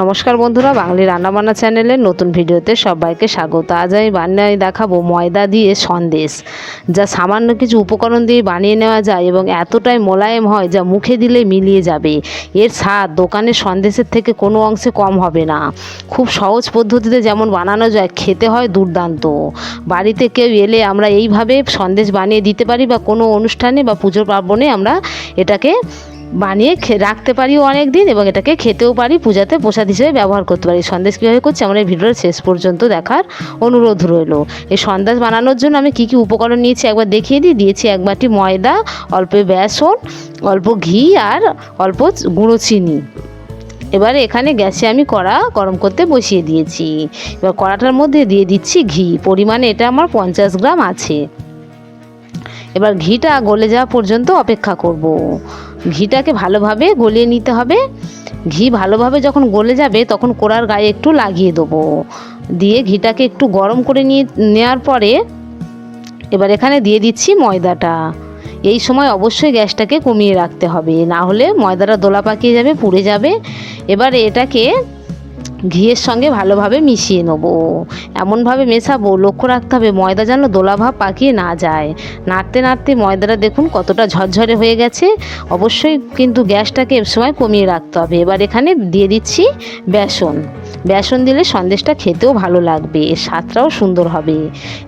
নমস্কার বন্ধুরা, বাঙালি রান্নাবান্না চ্যানেলের নতুন ভিডিওতে সবাইকে স্বাগত। আজ আমি বান্নায় দেখাবো ময়দা দিয়ে সন্দেশ। যা সামান্য কিছু উপকরণ দিয়ে বানিয়ে নেওয়া যায় এবং এতটাই মোলায়েম হয় যা মুখে দিলে মিলিয়ে যাবে। এর স্বাদ দোকানের সন্দেশের থেকে কোনো অংশে কম হবে না। খুব সহজ পদ্ধতিতে যেমন বানানো যায়, খেতে হয় দুর্দান্ত। বাড়িতে কেউ এলে আমরা এইভাবে সন্দেশ বানিয়ে দিতে পারি বা কোনো অনুষ্ঠানে বা পুজো পার্বণে আমরা এটাকে বানিয়ে রাখতে পারি অনেক দিন এবং এটাকে খেতেও পারি, পূজাতে প্রসাদ হিসেবে ব্যবহার করতে পারি। সন্দেশ কীভাবে করছি আমার এই ভিডিওর শেষ পর্যন্ত দেখার অনুরোধ রইল। এই সন্দেশ বানানোর জন্য আমি কী কী উপকরণ নিয়েছি একবার দেখিয়ে দিই। দিয়েছি এক বাটি ময়দা, অল্প বেসন, অল্প ঘি আর অল্প গুঁড়ো চিনি। এবারে এখানে গ্যাসে আমি কড়া গরম করতে বসিয়ে দিয়েছি। এবার কড়াটার মধ্যে দিয়ে দিচ্ছি ঘি। পরিমাণে এটা আমার পঞ্চাশ গ্রাম আছে। এবার ঘিটা গলে যাওয়া পর্যন্ত অপেক্ষা করব। ঘিটাকে ভালোভাবে গলিয়ে নিতে হবে। ঘি ভালোভাবে যখন গলে যাবে, তখন কোড়ার গায়ে একটু লাগিয়ে দেবো। দিয়ে ঘিটাকে একটু গরম করে নিয়ে নেওয়ার পরে এবার এখানে দিয়ে দিচ্ছি ময়দাটা। এই সময় অবশ্যই গ্যাসটাকে কমিয়ে রাখতে হবে, না হলে ময়দাটা দোলা পাকিয়ে যাবে, পুড়ে যাবে। এবার এটাকে ঘিয়ের সঙ্গে ভালোভাবে মিশিয়ে নেব। এমনভাবে মেশাবো, লক্ষ্য রাখতে হবে ময়দা যেন দোলাভাব পাকিয়ে না যায়। নাড়তে নাড়তে ময়দাটা দেখুন কতটা ঝরঝরে হয়ে গেছে। অবশ্যই কিন্তু গ্যাসটাকে সময় কমিয়ে রাখতে হবে। এবার এখানে দিয়ে দিচ্ছি বেসন। বেসন দিলে সন্দেশটা খেতেও ভালো লাগবে, এর স্বাদটাও সুন্দর হবে।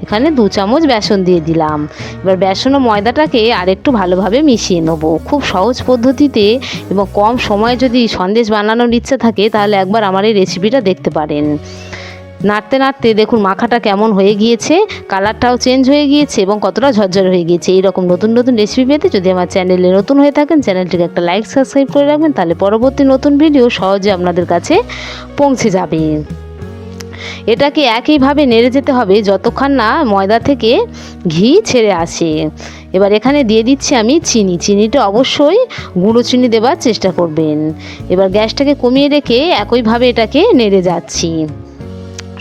এখানে দু চামচ বেসন দিয়ে দিলাম। এবার বেসন ও ময়দাটাকে আরেকটু ভালোভাবে মিশিয়ে নেব। খুব সহজ পদ্ধতিতে এবং কম সময়ে যদি সন্দেশ বানানোর ইচ্ছা থাকে, তাহলে একবার আমার এই রেসিপিটা দেখতে পারেন। নাড়তে নাড়তে দেখুন মাখাটা কেমন হয়ে গিয়েছে, কালারটাও চেঞ্জ হয়ে গিয়েছে এবং কতটা ঝরঝর হয়ে গিয়েছে। এইরকম নতুন নতুন রেসিপি পেতে যদি আমার চ্যানেলে নতুন হয়ে থাকেন, চ্যানেলটিকে একটা লাইক সাবস্ক্রাইব করে রাখবেন, তাহলে পরবর্তী নতুন ভিডিও সহজে আপনাদের কাছে পৌঁছে যাবে। এটাকে একইভাবে নেড়ে যেতে হবে যতক্ষণ না ময়দা থেকে ঘি ছেড়ে আসে। এবার এখানে দিয়ে দিচ্ছি আমি চিনি। চিনিটা অবশ্যই গুঁড়ো চিনি দেওয়ার চেষ্টা করবেন। এবার গ্যাসটাকে কমিয়ে রেখে একইভাবে এটাকে নেড়ে যাচ্ছি।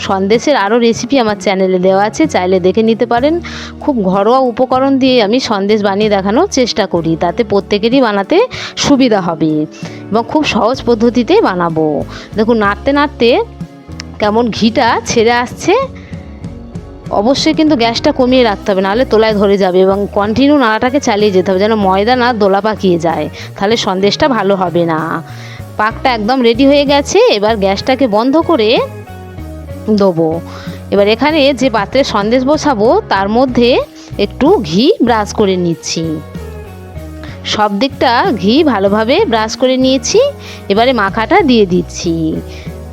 সন্দেশের আরও রেসিপি আমার চ্যানেলে দেওয়া আছে, চাইলে দেখে নিতে পারেন। খুব ঘরোয়া উপকরণ দিয়ে আমি সন্দেশ বানিয়ে দেখানোর চেষ্টা করি, তাতে প্রত্যেকেরই বানাতে সুবিধা হবে এবং খুব সহজ পদ্ধতিতে বানাবো। দেখুন, নাড়তে নাড়তে কেমন ঘিটা ছেড়ে আসছে। অবশ্যই কিন্তু গ্যাসটা কমিয়ে রাখতে হবে, নাহলে তোলায় ধরে যাবে এবং কন্টিনিউ নাড়াটাকে চালিয়ে যেতে হবে যেন ময়দা না দোলা পাকিয়ে যায়, তাহলে সন্দেশটা ভালো হবে না। পাকটা একদম রেডি হয়ে গেছে, এবার গ্যাসটাকে বন্ধ করে দেবো। এবার এখানে যে পাত্রে সন্দেশ বসাবো, তার মধ্যে একটু ঘি ব্রাশ করে নিচ্ছি। সব দিকটা ঘি ভালোভাবে ব্রাশ করে নিয়েছি, এবারে মাখাটা দিয়ে দিচ্ছি।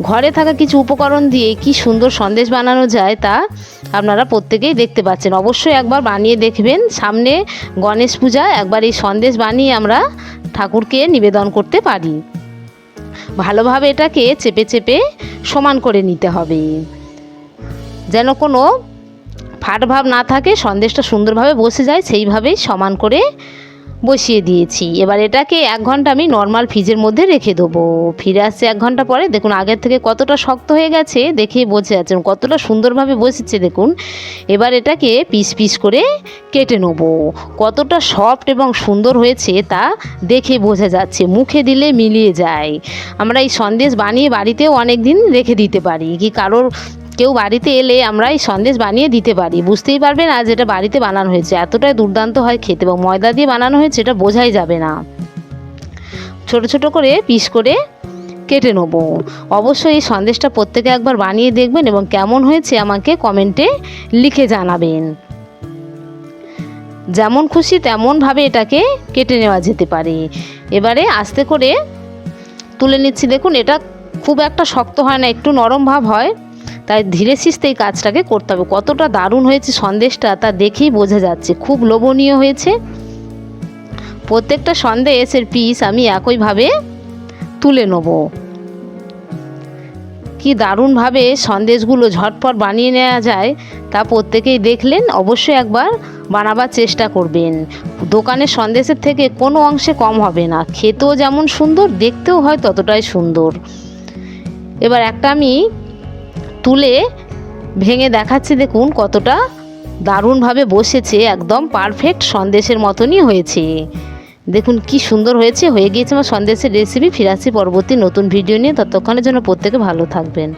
ঘরে থাকা কিছু উপকরণ দিয়ে কি সুন্দর সন্দেশ বানানো যায় তা আপনারা প্রত্যেকেই দেখতে পাচ্ছেন। অবশ্যই একবার বানিয়ে দেখবেন। সামনে গণেশ পূজা, একবার এই সন্দেশ বানিয়ে আমরা ঠাকুরকে নিবেদন করতে পারি। ভালোভাবে এটাকে চেপে চেপে সমান করে নিতে হবে। যেন কোনো ফাট ভাব না থাকে, সন্দেশটা সুন্দরভাবে বসে যায়, সেইভাবেই সমান করে বসিয়ে দিয়েছি। এবার এটাকে এক ঘণ্টা আমি নর্মাল ফ্রিজের মধ্যে রেখে দেবো। ফিরে আসছে এক ঘণ্টা পরে। দেখুন, আগের থেকে কতটা শক্ত হয়ে গেছে দেখে বোঝা যাচ্ছে কতটা সুন্দরভাবে বসেছে দেখুন। এবার এটাকে পিস পিস করে কেটে নেব। কতটা সফট এবং সুন্দর হয়েছে তা দেখে বোঝা যাচ্ছে। মুখে দিলে মিলিয়ে যায়। আমরা এই সন্দেশ বানিয়ে বাড়িতেও অনেক দিন রেখে দিতে পারি। কি কারোর কেউ বাড়িতে এলে আমরা এই সন্দেশ বানিয়ে দিতে পারি। বুঝতেই পারবেন আজ এটা বাড়িতে বানানো হয়েছে। এতটাই দুর্দান্ত হয় খেতে এবং ময়দা দিয়ে বানানো হয়েছে এটা বোঝাই যাবে না। ছোট ছোট করে পিস করে কেটে নেব। অবশ্যই এই সন্দেশটা প্রত্যেকে একবার বানিয়ে দেখবেন এবং কেমন হয়েছে আমাকে কমেন্টে লিখে জানাবেন। যেমন খুশি তেমনভাবে এটাকে কেটে নেওয়া যেতে পারে। এবারে আস্তে করে তুলে নিচ্ছি। দেখুন, এটা খুব একটা শক্ত হয় না, একটু নরম ভাব হয়। তাই ধীরে সিস্তে এই কাজটাকে করতে হবে। কতটা দারুণ হয়েছে সন্দেশটা তা দেখেই বোঝা যাচ্ছে। খুব লোভনীয় হয়েছে। প্রত্যেকটা সন্দেশের পিস আমি একইভাবে তুলে নেব। কি দারুণভাবে সন্দেশগুলো ঝটপট বানিয়ে নেওয়া যায়, তা প্রত্যেকেই দেখলেন, অবশ্যই একবার বানাবার চেষ্টা করবেন। দোকানের সন্দেশের থেকে কোনো অংশে কম হবে না। খেতেও যেমন সুন্দর, দেখতেও হয় ততটাই সুন্দর। এবার একটা আমি তুলে ভেঙে দেখাচ্ছি, দেখুন কতটা দারুণভাবে বসেছে, একদম পারফেক্ট সন্দেশের মতনই হয়েছে। দেখুন কি সুন্দর হয়েছে, হয়ে গিয়েছে আমার সন্দেশের রেসিপি ফিরাসি পরবর্তী নতুন ভিডিও নিয়ে। ততক্ষণের জন্য প্রত্যেকে ভালো থাকবেন।